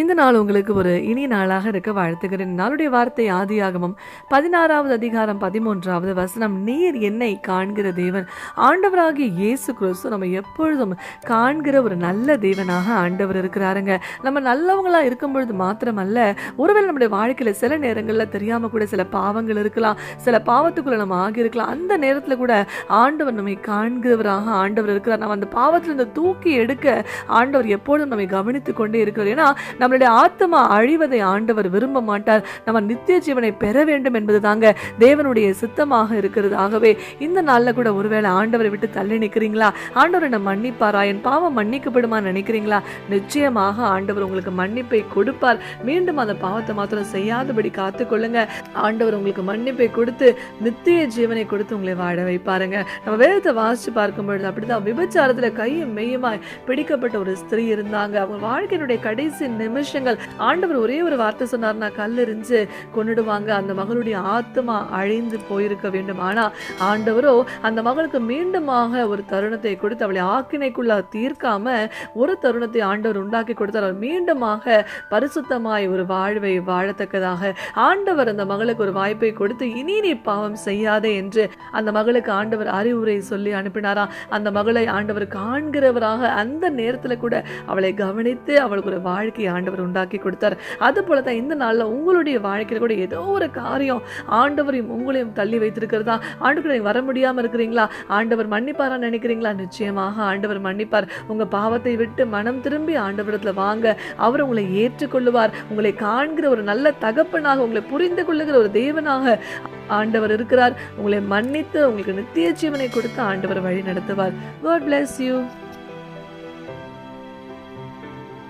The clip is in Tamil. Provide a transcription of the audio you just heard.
இந்த நாள் உங்களுக்கு ஒரு இனிய நாளாக இருக்க வாழ்த்துகிறேன். நாளுடைய வார்த்தை ஆதியாகமம் பதினாறாவது அதிகாரம் பதிமூன்றாவது வசனம். நீர் என்னை காண்கிற தேவன். ஆண்டவராகிய இயேசு கிறிஸ்து நம்ம எப்பொழுதும் காண்கிற ஒரு நல்ல தேவனாக ஆண்டவர் இருக்கிறாருங்க. நம்ம நல்லவங்களா இருக்கும் பொழுது மாத்திரமல்ல ஒருவேளை நம்முடைய வாழ்க்கையில சில நேரங்களில் தெரியாமல் கூட சில பாவங்கள் இருக்கலாம் சில பாவத்துக்குள்ள நம்ம ஆகியிருக்கலாம். அந்த நேரத்தில் கூட ஆண்டவர் நம்மை காண்கிறவராக ஆண்டவர் இருக்கிறார். நம்ம அந்த பாவத்திலிருந்து தூக்கி எடுக்க ஆண்டவர் எப்பொழுதும் நம்மை கவனித்துக் கொண்டே இருக்கிறார். ஏன்னா நம்மளுடைய ஆத்மா அழிவதை ஆண்டவர் விரும்ப மாட்டார். நம்ம நித்திய ஜீவனை பெற வேண்டும் என்பது தாங்க தேவனுடைய சித்தமாக இருக்கிறது ஆகவே இந்த நாளில் கூட ஒருவேளை ஆண்டவரை விட்டு தள்ளி நிற்கிறீங்களா ஆண்டவர் என்ன மன்னிப்பாரா? என் பாவம் மன்னிக்கப்படுமா நினைக்கிறீங்களா? நிச்சயமாக ஆண்டவர் உங்களுக்கு மன்னிப்பை கொடுப்பார். மீண்டும் அந்த பாவத்தை மாத்திரம் செய்யாதபடி காத்துக்கொள்ளுங்க. ஆண்டவர் உங்களுக்கு மன்னிப்பை கொடுத்து நித்திய ஜீவனை கொடுத்து உங்களை வாழ வைப்பாருங்க. நம்ம வேதத்தை வாசிச்சு பார்க்கும் பொழுது அப்படிதான் விபச்சாரத்தில் கையும் மெய்யுமாய் பிடிக்கப்பட்ட ஒரு ஸ்திரீ இருந்தாங்க. அவங்க வாழ்க்கையினுடைய கடைசி நிமிஷங்கள் ஆண்டவர் ஒரே ஒரு வார்த்தை சொன்னார்னா கல்லெறிஞ்சு கொண்டுடுவாங்க அந்த மகளுடைய ஆத்மா அழிந்து போயிருக்க வேண்டும். ஆனால் ஆண்டவரோ அந்த மகளுக்கு மீண்டுமாக ஒரு தருணத்தை கொடுத்து அவளை ஆக்கினைக்குள்ள தீர்க்காம ஒரு தருணத்தை ஆண்டவர் உண்டாக்கி கொடுத்தார். அவர் மீண்டுமாக பரிசுத்தமாய் ஒரு வாழ்வை வாழத்தக்கதாக. ஆண்டவர் அந்த மகளுக்கு ஒரு வாய்ப்பை கொடுத்து இனி நீ பாவம் செய்யாதே என்று அந்த மகளுக்கு ஆண்டவர் அறிவுரை சொல்லி அனுப்பினாரா? அந்த மகளை ஆண்டவர் காண்கிறவராக அந்த நேரத்தில் கூட அவளை கவனித்து அவளுக்கு ஒரு வாழ்க்கையை ஆண்டவர் உண்டாக்கி கொடுத்தார். அது போல தான் இந்த நாளில் உங்களுடைய வாழ்க்கையில் கூட ஏதோ ஒரு காரியம் ஆண்டவரையும் உங்களையும் தள்ளி வைத்திருக்கிறதா? ஆண்டுக்கு வர முடியாமல் இருக்கிறீங்களா? ஆண்டவர் மன்னிப்பாரா நினைக்கிறீங்களா? நிச்சயமாக ஆண்டவர் மன்னிப்பார். உங்கள் பாவத்தை விட்டு மனம் திரும்பி ஆண்டவரத்தில் வாங்க. அவர் உங்களை ஏற்றுக்கொள்ளுவார். உங்களை காண்கிற ஒரு நல்ல தகப்பனாக உங்களை புரிந்து கொள்ளுகிற ஒரு தேவனாக ஆண்டவர் இருக்கிறார். உங்களை மன்னித்து உங்களுக்கு நித்திய ஜீவனை கொடுத்து ஆண்டவர் வழி நடத்துவார். God bless you